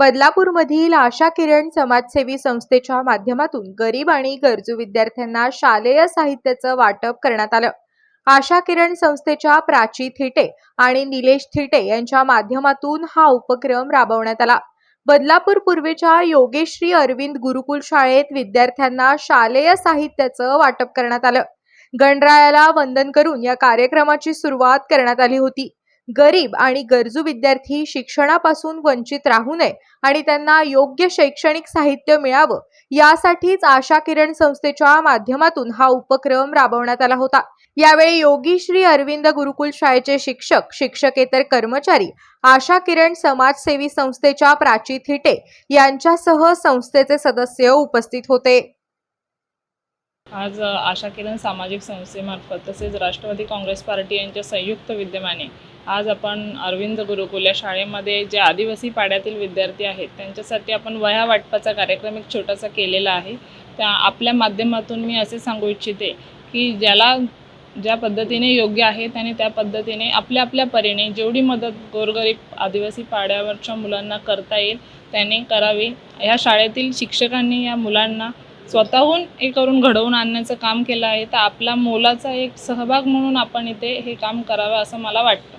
बदलापूरमधील आशा किरण समाजसेवी संस्थेच्या माध्यमातून गरीब आणि गरजू विद्यार्थ्यांना शालेय साहित्याचं वाटप करण्यात आलं. आशा किरण संस्थेच्या प्राची थिटे आणि निलेश थिटे यांच्या माध्यमातून हा उपक्रम राबवण्यात आला. बदलापूर पूर्वेच्या योगेश्री अरविंद गुरुकुल शाळेत विद्यार्थ्यांना शालेय साहित्याचं वाटप करण्यात आलं. गणरायाला वंदन करून या कार्यक्रमाची सुरुवात करण्यात आली होती. गरीब आणि गरजू विद्यार्थी शिक्षणापासून वंचित राहू नये आणि त्यांना योग्य शैक्षणिक साहित्य मिळावं यासाठीच आशा किरण संस्थेच्या माध्यमातून हा उपक्रम राबवण्यात आला होता. यावेळी योगी श्री अरविंद गुरुकुल शाळेचे शिक्षक शिक्षकेतर कर्मचारी आशा किरण समाजसेवी संस्थेच्या प्राची थिटे यांच्यासह संस्थेचे सदस्य उपस्थित होते. आज आशा किरण सामाजिक संस्थेमार्फत तसेच राष्ट्रवादी काँग्रेस पार्टी यांच्या संयुक्त विद्यमाने आज आपण अरविंद गुरुकुल या शाळेमध्ये जे आदिवासी पाड्यातील विद्यार्थी आहेत त्यांच्यासाठी आपण वह्या वाटपाचा कार्यक्रम एक छोटासा केलेला आहे. त्या आपल्या माध्यमातून मी असे सांगू इच्छिते की ज्याला ज्या पद्धतीने योग्य आहे त्याने त्या पद्धतीने आपल्या आपल्या परीने जेवढी मदत गोरगरीब आदिवासी पाड्यावरच्या मुलांना करता येईल त्याने करावी. ह्या शाळेतील शिक्षकांनी या मुलांना स्वतःहून हे करून घडवून आणण्याचं काम केलं आहे तर आपला मोलाचा एक सहभाग म्हणून आपण इथे हे काम करावं असं मला वाटतं.